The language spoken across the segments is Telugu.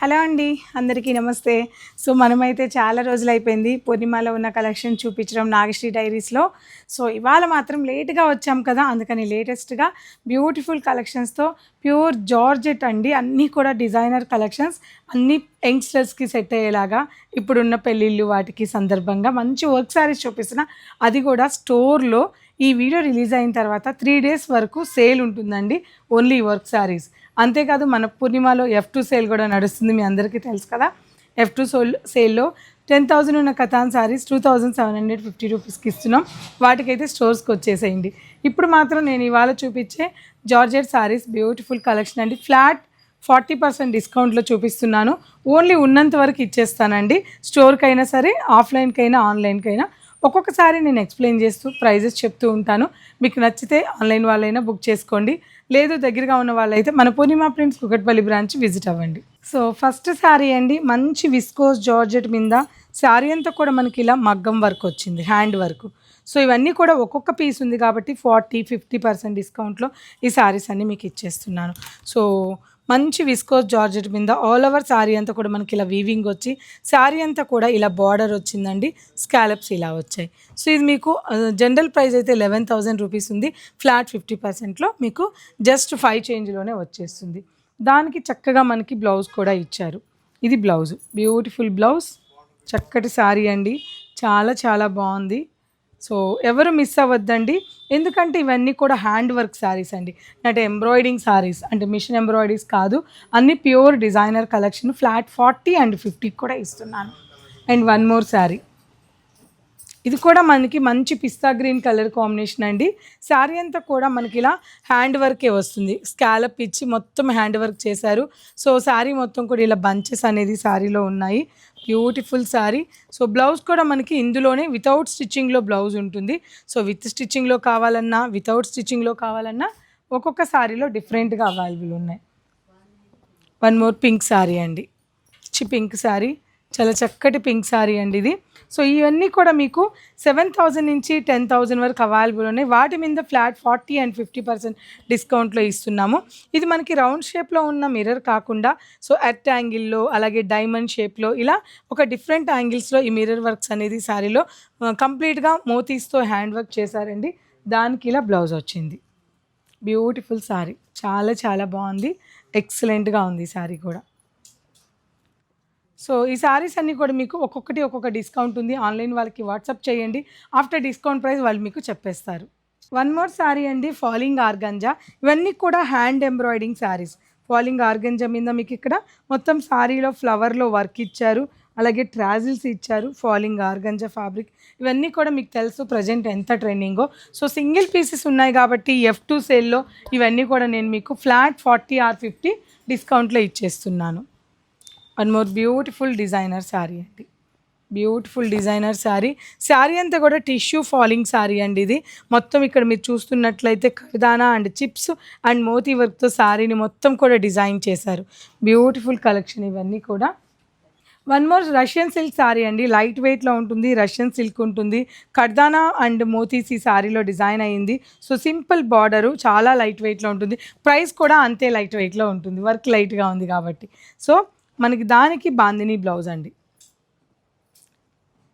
హలో అండి అందరికీ నమస్తే. సో మనమైతే చాలా రోజులు అయిపోయింది పూర్ణిమలో ఉన్న కలెక్షన్ చూపించడం నాగశ్రీ డైరీస్లో. సో ఇవాళ మాత్రం లేట్గా వచ్చాం కదా అందుకని లేటెస్ట్గా బ్యూటిఫుల్ కలెక్షన్స్తో ప్యూర్ జార్జెట్ అండి. అన్నీ కూడా డిజైనర్ కలెక్షన్స్ అన్ని యంగ్స్టర్స్కి సెట్ అయ్యేలాగా ఇప్పుడున్న పెళ్ళిళ్ళు వాటికి సందర్భంగా మంచి వర్క్ శారీస్ చూపిస్తున్న. అది కూడా స్టోర్లో. ఈ వీడియో రిలీజ్ అయిన తర్వాత త్రీ డేస్ వరకు సేల్ ఉంటుందండి ఓన్లీ వర్క్ శారీస్ అంతేకాదు మన పూర్ణిమలో ఎఫ్ టూ సేల్ కూడా నడుస్తుంది మీ అందరికీ తెలుసు కదా. ఎఫ్ టూ సోల్ సేల్లో టెన్ థౌసండ్ ఉన్న katan saris two thousand seven hundred fifty రూపీస్కి ఇస్తున్నాం. వాటికైతే స్టోర్స్కి వచ్చేసేయండి. ఇప్పుడు మాత్రం నేను ఇవాళ చూపించే జార్జెట్ సారీస్ బ్యూటిఫుల్ కలెక్షన్ అండి. ఫ్లాట్ ఫార్టీ పర్సెంట్ డిస్కౌంట్లో చూపిస్తున్నాను. ఓన్లీ ఉన్నంత వరకు ఇచ్చేస్తానండి. స్టోర్కైనా సరే ఆఫ్లైన్కైనా ఆన్లైన్కైనా ఒక్కొక్కసారి నేను ఎక్స్ప్లెయిన్ చేస్తూ ప్రైజెస్ చెప్తూ ఉంటాను. మీకు నచ్చితే ఆన్లైన్ వాళ్ళైనా బుక్ చేసుకోండి. లేదు దగ్గరగా ఉన్న వాళ్ళైతే మన Purnima prints Kukatpally branch visit అవ్వండి. సో ఫస్ట్ శారీ అండి మంచి విస్కోస్ జార్జెట్ మీద శారీ అంతా కూడా మనకి ఇలా మగ్గం వర్క్ వచ్చింది హ్యాండ్ వర్క్. సో ఇవన్నీ కూడా ఒక్కొక్క పీస్ ఉంది కాబట్టి ఫార్టీ ఫిఫ్టీ పర్సెంట్ డిస్కౌంట్లో ఈ శారీస్ అన్నీ మీకు ఇచ్చేస్తున్నాను. సో మంచి విస్కోస్ జార్జెట్ మీద ఆల్ ఓవర్ శారీ అంతా కూడా మనకి ఇలా వీవింగ్ వచ్చి శారీ అంతా కూడా ఇలా బార్డర్ వచ్చిందండి స్కాలప్స్ ఇలా వచ్చాయి. సో ఇది మీకు జనరల్ ప్రైస్ అయితే లెవెన్ థౌజండ్ రూపీస్ ఉంది ఫ్లాట్ ఫిఫ్టీ పర్సెంట్లో మీకు జస్ట్ ఫైవ్ చేంజ్లోనే వచ్చేస్తుంది. దానికి చక్కగా మనకి బ్లౌజ్ కూడా ఇచ్చారు. ఇది బ్లౌజ్ బ్యూటిఫుల్ బ్లౌజ్ చక్కటి శారీ అండి చాలా చాలా బాగుంది. సో ఎవరు మిస్ అవ్వద్దండి. ఎందుకంటే ఇవన్నీ కూడా హ్యాండ్ వర్క్ శారీస్ అండి. అంటే ఎంబ్రాయిడింగ్ శారీస్ అంటే మిషన్ ఎంబ్రాయిడరీస్ కాదు. అన్ని pure designer collection flat forty and ఫిఫ్టీకి కూడా ఇస్తున్నాను. అండ్ వన్ మోర్ శారీ ఇది కూడా మనకి మంచి పిస్తా గ్రీన్ కలర్ కాంబినేషన్ అండి. శారీ అంతా కూడా మనకి ఇలా హ్యాండ్ వర్కే వస్తుంది. స్కాలప్ ఇచ్చి మొత్తం హ్యాండ్ వర్క్ చేశారు. సో శారీ మొత్తం కూడా ఇలా బంచెస్ అనేది శారీలో ఉన్నాయి. బ్యూటిఫుల్ శారీ. సో బ్లౌజ్ కూడా మనకి ఇందులోనే వితౌట్ స్టిచ్చింగ్లో బ్లౌజ్ ఉంటుంది. సో విత్ స్టిచ్చింగ్లో కావాలన్నా వితౌట్ స్టిచ్చింగ్లో కావాలన్నా ఒక్కొక్క శారీలో డిఫరెంట్గా అవైలబుల్ ఉన్నాయి. వన్ మోర్ పింక్ శారీ అండి. పింక్ శారీ. చాలా చక్కటి పింక్ శారీ అండి ఇది. సో ఇవన్నీ కూడా మీకు సెవెన్ థౌజండ్ నుంచి టెన్ థౌజండ్ వరకు అవైలబుల్ ఉన్నాయి. వాటి మీద flat forty and fifty percent డిస్కౌంట్లో ఇస్తున్నాము. ఇది మనకి రౌండ్ షేప్లో ఉన్న మిర్రర్ కాకుండా సో అట్ యాంగిల్లో అలాగే డైమండ్ షేప్లో ఇలా ఒక డిఫరెంట్ యాంగిల్స్లో ఈ మిర్రర్ వర్క్స్ అనేది శారీలో కంప్లీట్గా మోతీస్తో హ్యాండ్ వర్క్ చేశారండి. దానికి ఇలా బ్లౌజ్ వచ్చింది. బ్యూటిఫుల్ శారీ చాలా చాలా బాగుంది. ఎక్సలెంట్గా ఉంది ఈ శారీ కూడా. సో ఈ సారీస్ అన్నీ కూడా మీకు ఒక్కొక్కటి ఒక్కొక్క డిస్కౌంట్ ఉంది. ఆన్లైన్ వాళ్ళకి వాట్సాప్ చేయండి. ఆఫ్టర్ డిస్కౌంట్ ప్రైస్ వాళ్ళు మీకు చెప్పేస్తారు. వన్ మోర్ శారీ అండి ఫాలింగ్ ఆర్గంజా ఇవన్నీ కూడా hand embroidering sarees falling organza మీద మీకు ఇక్కడ మొత్తం శారీలో ఫ్లవర్లో వర్క్ ఇచ్చారు. అలాగే ట్రాజిల్స్ ఇచ్చారు ఫాలింగ్ ఆర్గంజా ఫ్యాబ్రిక్ ఇవన్నీ కూడా మీకు తెలుసు ప్రజెంట్ ఎంత ట్రెండింగో సో సింగిల్ పీసెస్ ఉన్నాయి కాబట్టి ఎఫ్ టూ సేల్లో ఇవన్నీ కూడా నేను మీకు ఫ్లాట్ ఫార్టీ ఆర్ ఫిఫ్టీ డిస్కౌంట్లో ఇచ్చేస్తున్నాను. One more beautiful designer sari అండి. Beautiful designer sari. శారీ అంతా కూడా టిష్యూ ఫాలింగ్ శారీ అండి ఇది. మొత్తం ఇక్కడ మీరు చూస్తున్నట్లయితే కర్దానా అండ్ చిప్స్ అండ్ మోతీ వర్క్తో శారీని మొత్తం కూడా డిజైన్ చేశారు. బ్యూటిఫుల్ కలెక్షన్ ఇవన్నీ కూడా. One more Russian silk sari అండి. లైట్ వెయిట్లో ఉంటుంది రష్యన్ సిల్క్ ఉంటుంది. కర్దానా అండ్ మోతీస్ ఈ శారీలో డిజైన్ అయ్యింది సో సింపుల్ బార్డరు చాలా లైట్ వెయిట్లో ఉంటుంది. ప్రైస్ కూడా అంతే లైట్ వెయిట్లో ఉంటుంది. వర్క్ లైట్గా ఉంది కాబట్టి. సో మనకి దానికి బాందిని బ్లౌజ్ అండి.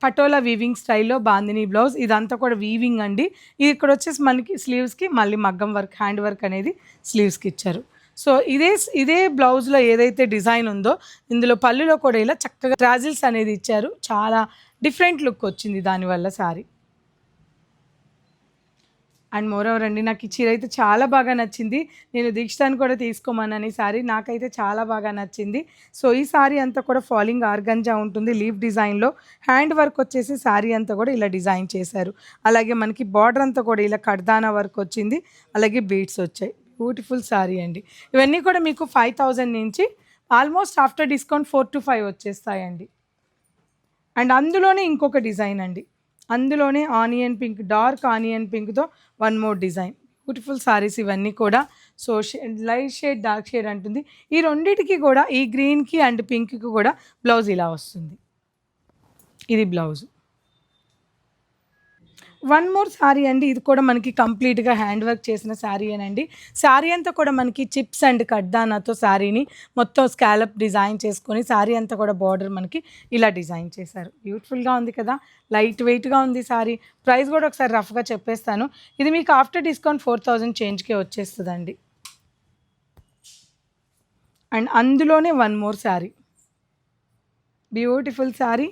పటోలా వీవింగ్ స్టైల్లో బాందిని బ్లౌజ్ ఇదంతా కూడా వీవింగ్ అండి. ఇది ఇక్కడ వచ్చేసి మనకి స్లీవ్స్కి మళ్ళీ మగ్గం వర్క్ హ్యాండ్ వర్క్ అనేది స్లీవ్స్కి ఇచ్చారు. సో ఇదే ఇదే బ్లౌజ్లో ఏదైతే డిజైన్ ఉందో ఇందులో పళ్ళులో కూడా ఇలా చక్కగా ట్రాజిల్స్ అనేది ఇచ్చారు. చాలా డిఫరెంట్ లుక్ వచ్చింది దానివల్ల శారీ అండ్ మోరవర్ అండి నాకు ఈ చీర అయితే చాలా బాగా నచ్చింది. నేను దీక్షాన్ని కూడా తీసుకోమన్నాను ఈ సారీ. నాకైతే చాలా బాగా నచ్చింది. సో ఈ సారీ అంతా కూడా ఫాలింగ్ ఆర్గంజా ఉంటుంది లీవ్ డిజైన్లో. హ్యాండ్ వర్క్ వచ్చేసి సారీ అంతా కూడా ఇలా డిజైన్ చేశారు. అలాగే మనకి బార్డర్ అంతా కూడా ఇలా కడ్దానా వర్క్ వచ్చింది. అలాగే బీడ్స్ వచ్చాయి. బ్యూటిఫుల్ సారీ అండి. ఇవన్నీ కూడా మీకు ఫైవ్ థౌజండ్ నుంచి almost after discount four to five వచ్చేస్తాయండి. అండ్ అందులోనే ఇంకొక డిజైన్ అండి. అందులోనే onion pink dark onion పింక్తో one more design. Beautiful saris ఇవన్నీ కూడా. So light shade dark shade అంటుంది. ఈ రెండింటికి కూడా ఈ గ్రీన్కి అండ్ పింక్కి కూడా బ్లౌజ్ ఇలా వస్తుంది. ఇది బ్లౌజ్. వన్ మోర్ శారీ అండి. ఇది కూడా మనకి కంప్లీట్గా హ్యాండ్ వర్క్ చేసిన శారీ అండి శారీ అంతా కూడా మనకి చిప్స్ అండ్ కడ్దానాతో శారీని మొత్తం స్కాలప్ డిజైన్ చేసుకొని శారీ అంతా కూడా బార్డర్ మనకి ఇలా డిజైన్ చేశారు. బ్యూటిఫుల్గా ఉంది కదా? లైట్ వెయిట్గా ఉంది శారీ ప్రైస్ కూడా ఒకసారి రఫ్గా చెప్పేస్తాను. ఇది మీకు ఆఫ్టర్ డిస్కౌంట్ ఫోర్ థౌజండ్ చేంజ్కే వచ్చేస్తుందండి. అండ్ అందులోనే one more sari beautiful sari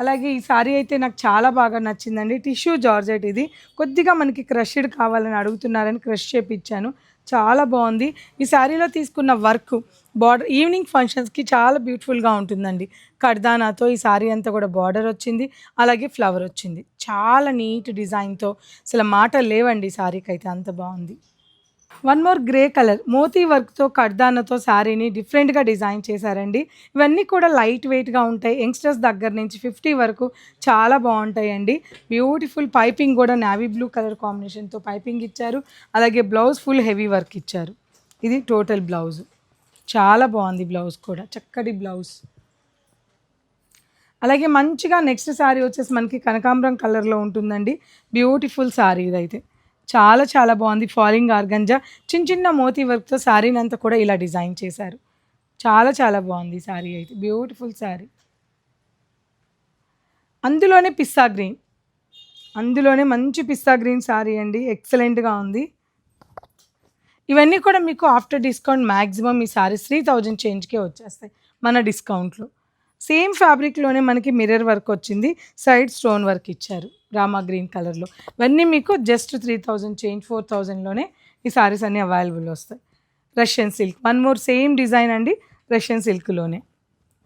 అలాగే ఈ సారీ అయితే నాకు చాలా బాగా నచ్చిందండి. టిష్యూ జార్జెట్ ఇది. కొద్దిగా మనకి క్రష్డ్ కావాలని అడుగుతున్నారని క్రష్ చేపించాను చాలా బాగుంది. ఈ శారీలో తీసుకున్న వర్క్ బార్డర్ ఈవినింగ్ ఫంక్షన్స్కి చాలా బ్యూటిఫుల్గా ఉంటుందండి. కడ్దానాతో ఈ శారీ అంతా కూడా బార్డర్ వచ్చింది. అలాగే ఫ్లవర్ వచ్చింది. చాలా నీట్ డిజైన్తో. అసలు మాటలు లేవండి ఈ శారీకి అయితే అంత బాగుంది. వన్ మోర్ గ్రే కలర్ మోతీ వర్క్తో కడ్దానతో శారీని డిఫరెంట్గా డిజైన్ చేశారండి. ఇవన్నీ కూడా లైట్ వెయిట్గా ఉంటాయి. యంగ్స్టర్స్ దగ్గర నుంచి ఫిఫ్టీ వరకు చాలా బాగుంటాయండి. బ్యూటిఫుల్ పైపింగ్ కూడా నావీ బ్లూ కలర్ కాంబినేషన్తో పైపింగ్ ఇచ్చారు. అలాగే బ్లౌజ్ ఫుల్ హెవీ వర్క్ ఇచ్చారు. ఇది టోటల్ బ్లౌజ్ చాలా బాగుంది బ్లౌజ్ కూడా. చక్కటి బ్లౌజ్ అలాగే మంచిగా నెక్స్ట్ శారీ వచ్చేసి మనకి కనకాంబరం కలర్లో ఉంటుందండి. బ్యూటిఫుల్ శారీ ఇదైతే. చాలా చాలా బాగుంది. ఫాలింగ్ ఆర్గంజా చిన్న చిన్న మోతీ వర్క్తో శారీని అంతా కూడా ఇలా డిజైన్ చేశారు. చాలా చాలా బాగుంది శారీ అయితే. బ్యూటిఫుల్ శారీ అందులోనే పిస్తా గ్రీన్ అందులోనే మంచి పిస్తా గ్రీన్ శారీ అండి. ఎక్సలెంట్గా ఉంది. ఇవన్నీ కూడా మీకు ఆఫ్టర్ డిస్కౌంట్ మ్యాక్సిమం ఈ శారీస్ త్రీ థౌజండ్ చేంజ్కే వచ్చేస్తాయి మన డిస్కౌంట్లో సేమ్ ఫ్యాబ్రిక్లోనే మనకి మిర్రర్ వర్క్ వచ్చింది. సైడ్ స్టోన్ వర్క్ ఇచ్చారు. రామా గ్రీన్ కలర్లో. ఇవన్నీ మీకు just three thousand change four థౌజండ్లోనే ఈ సారీస్ అన్నీ అవైలబుల్ వస్తాయి. Russian silk. One more same design అండి రష్యన్ సిల్క్లోనే.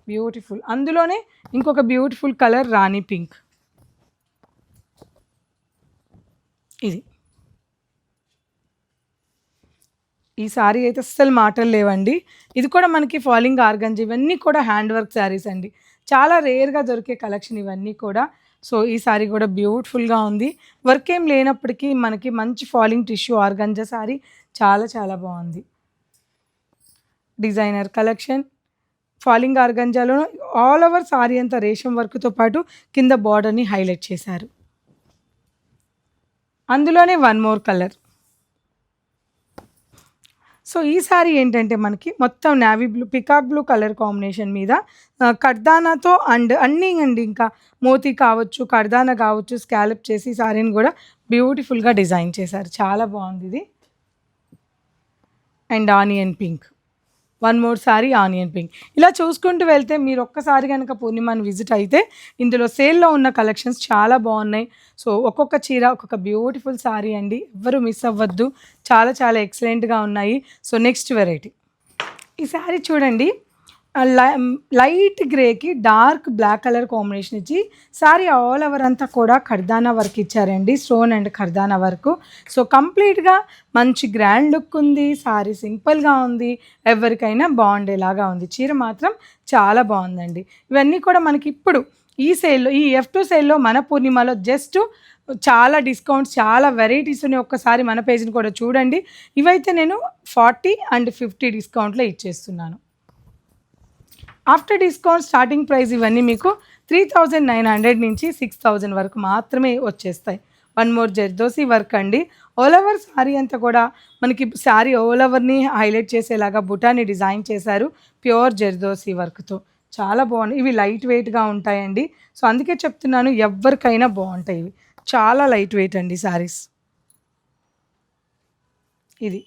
బ్యూటిఫుల్. అందులోనే ఇంకొక బ్యూటిఫుల్ కలర్ రాణి పింక్. ఇది. ఈ శారీ అయితే అస్సలు మాటలు లేవండి. ఇది కూడా మనకి ఫాలింగ్ ఆర్గంజ్ ఇవన్నీ కూడా హ్యాండ్ వర్క్ శారీస్ అండి. చాలా రేర్గా దొరికే కలెక్షన్ ఇవన్నీ కూడా. సో ఈ సారీ కూడా బ్యూటిఫుల్గా ఉంది. వర్క్ ఏం లేనప్పటికీ మనకి మంచి ఫాలింగ్ టిష్యూ ఆర్గంజా శారీ చాలా చాలా బాగుంది. Designer collection. ఫాలింగ్ ఆర్గంజాలో ఆల్ ఓవర్ సారీ అంతా రేషం వర్క్తో పాటు కింద బార్డర్ని హైలైట్ చేశారు. అందులోనే వన్ మోర్ కలర్. సో ఈ సారీ ఏంటంటే మనకి మొత్తం navy blue peacock blue colour combination మీద కర్దానాతో అండ్ అన్నీ అండి ఇంకా మోతీ కావచ్చు కర్దానా కావచ్చు స్కాలప్ చేసి సారీని కూడా బ్యూటిఫుల్గా డిజైన్ చేశారు. చాలా బాగుంది ఇది. And onion pink. One more sari onion pink. ఇలా చూసుకుంటూ వెళ్తే మీరు ఒక్కసారి కనుక పూర్ణిమాని విజిట్ అయితే ఇందులో సేల్లో ఉన్న కలెక్షన్స్ చాలా బాగున్నాయి. సో ఒక్కొక్క చీర ఒక్కొక్క బ్యూటిఫుల్ సారీ అండి. ఎవ్వరు మిస్ అవ్వద్దు. చాలా చాలా ఎక్సలెంట్గా ఉన్నాయి. సో నెక్స్ట్ వెరైటీ ఈ శారీ చూడండి. లైట్ గ్రేకి డార్క్ బ్లాక్ కలర్ కాంబినేషన్ ఇచ్చి సారీ ఆల్ ఓవర్ అంతా కూడా ఖర్దానా వర్క్ ఇచ్చారండి. స్టోన్ అండ్ ఖర్దానా వర్క్. సో కంప్లీట్గా మంచి గ్రాండ్ లుక్ ఉంది. సారీ సింపుల్గా ఉంది. ఎవరికైనా బాగుండేలాగా ఉంది. చీర మాత్రం చాలా బాగుందండి. ఇవన్నీ కూడా మనకి ఇప్పుడు ఈ సేల్లో ఈ ఎఫ్ టూ సేల్లో మన పూర్ణిమలో జస్ట్ చాలా డిస్కౌంట్స్ చాలా వెరైటీస్ ఉన్నాయి. ఒక్కసారి మన పేజ్ని కూడా చూడండి. ఇవైతే నేను ఫార్టీ అండ్ ఫిఫ్టీ డిస్కౌంట్లో ఇచ్చేస్తున్నాను. ఆఫ్టర్ డిస్కౌంట్ స్టార్టింగ్ ప్రైస్ ఇవన్నీ మీకు త్రీ థౌజండ్ నైన్ హండ్రెడ్ నుంచి సిక్స్ థౌజండ్ వరకు మాత్రమే వచ్చేస్తాయి. వన్ మోర్ జర్దోసి వర్క్ అండి. ఆల్ ఓవర్ శారీ అంతా కూడా మనకి శారీ ఆల్ ఓవర్ని హైలైట్ చేసేలాగా బుటాని డిజైన్ చేశారు ప్యూర్ జర్దోసి వర్క్తో చాలా బాగున్నాయి ఇవి లైట్ వెయిట్గా ఉంటాయండి. సో అందుకే చెప్తున్నాను ఎవరికైనా బాగుంటాయి ఇవి. చాలా లైట్ వెయిట్ అండి శారీస్ ఇది.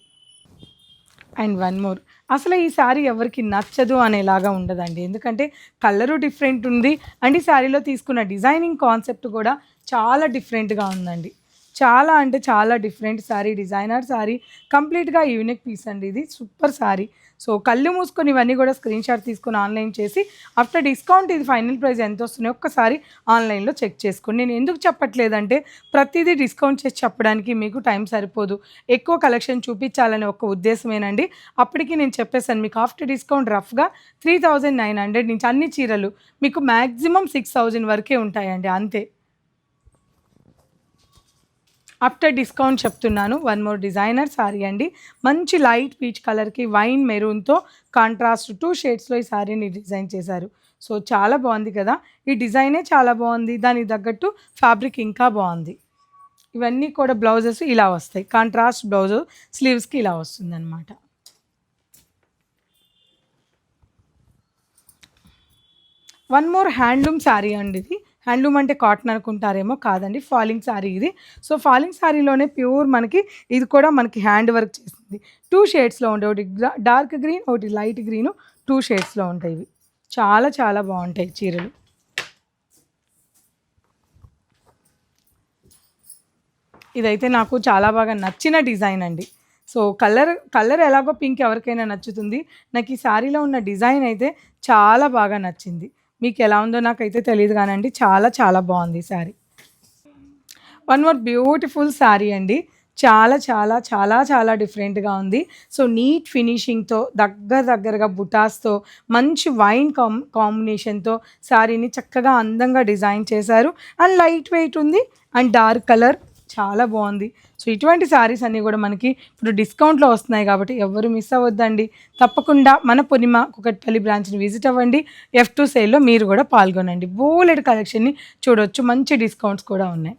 And one more. అసలు ఈ శారీ ఎవరికి నచ్చదు అనేలాగా ఉండదండి. ఎందుకంటే కలరు డిఫరెంట్ ఉంది అండ్ ఈ శారీలో తీసుకున్న డిజైనింగ్ కాన్సెప్ట్ కూడా చాలా డిఫరెంట్గా ఉందండి. చాలా అంటే చాలా డిఫరెంట్ శారీ డిజైనర్ శారీ కంప్లీట్గా యూనిక్ పీస్ అండి ఇది. సూపర్ శారీ. సో కళ్ళు మూసుకొని ఇవన్నీ కూడా స్క్రీన్ షాట్ తీసుకొని ఆన్లైన్ చేసి ఆఫ్టర్ డిస్కౌంట్ ఇది ఫైనల్ ప్రైస్ ఎంత వస్తున్నాయో ఒక్కసారి ఆన్లైన్లో చెక్ చేసుకోండి. నేను ఎందుకు చెప్పట్లేదంటే ప్రతిదీ డిస్కౌంట్ చేసి చెప్పడానికి మీకు టైం సరిపోదు. ఎక్కువ కలెక్షన్ చూపించాలనే ఒక ఉద్దేశమేనండి. అప్పటికి నేను చెప్పేసాను మీకు ఆఫ్టర్ డిస్కౌంట్ రఫ్గా త్రీ థౌజండ్ నైన్ హండ్రెడ్ నుంచి అన్ని చీరలు మీకు మ్యాక్సిమం సిక్స్ థౌజండ్ వరకే ఉంటాయండి అంతే. ఆఫ్టర్ డిస్కౌంట్ చెప్తున్నాను. వన్ మోర్ డిజైనర్ సారీ అండి. మంచి లైట్ పీచ్ కలర్కి వైన్ మెరూన్తో కాంట్రాస్ట్ టూ షేడ్స్లో ఈ సారీని డిజైన్ చేశారు. సో చాలా బాగుంది కదా. ఈ డిజైనే చాలా బాగుంది. దానికి తగ్గట్టు ఫ్యాబ్రిక్ ఇంకా బాగుంది. ఇవన్నీ కూడా బ్లౌజెస్ ఇలా వస్తాయి. కాంట్రాస్ట్ బ్లౌజ్ స్లీవ్స్కి ఇలా వస్తుందన్నమాట. వన్ మోర్ హ్యాండ్లూమ్ శారీ అండి ఇది. హ్యాండ్లూమ్ అంటే కాటన్ అనుకుంటారేమో కాదండి ఫాలింగ్ శారీ ఇది. సో ఫాలింగ్ శారీలోనే ప్యూర్ మనకి ఇది కూడా మనకి హ్యాండ్ వర్క్ చేసింది టూ షేడ్స్లో ఉండే ఒకటి డార్క్ గ్రీన్ ఒకటి లైట్ గ్రీన్ టూ షేడ్స్లో ఉంటాయి ఇవి. చాలా చాలా బాగుంటాయి చీరలు. ఇదైతే నాకు చాలా బాగా నచ్చిన డిజైన్ అండి. సో కలర్ కలర్ ఎలాగో పింక్ ఎవరికైనా నచ్చుతుంది. నాకు ఈ శారీలో ఉన్న డిజైన్ అయితే చాలా బాగా నచ్చింది. మీకు ఎలా ఉందో నాకైతే తెలియదు కానండి. చాలా చాలా బాగుంది sari. One more beautiful sari అండి. చాలా చాలా చాలా చాలా డిఫరెంట్గా ఉంది. సో నీట్ ఫినిషింగ్తో దగ్గర దగ్గరగా బుటాస్తో మంచి వైన్ కామ్ కాంబినేషన్తో శారీని చక్కగా అందంగా డిజైన్ చేశారు. అండ్ లైట్ వెయిట్ ఉంది. అండ్ డార్క్ కలర్ చాలా బాగుంది. సో ఇటువంటి శారీస్ అన్నీ కూడా మనకి ఇప్పుడు డిస్కౌంట్లో వస్తున్నాయి కాబట్టి ఎవరు మిస్ అవ్వద్దండి. తప్పకుండా మన పూర్ణిమ కుకట్పల్లి బ్రాంచ్ని విజిట్ అవ్వండి. ఎఫ్ టూ సేల్లో మీరు కూడా పాల్గొనండి. బోలెడ్ కలెక్షన్ని చూడొచ్చు. మంచి డిస్కౌంట్స్ కూడా ఉన్నాయి.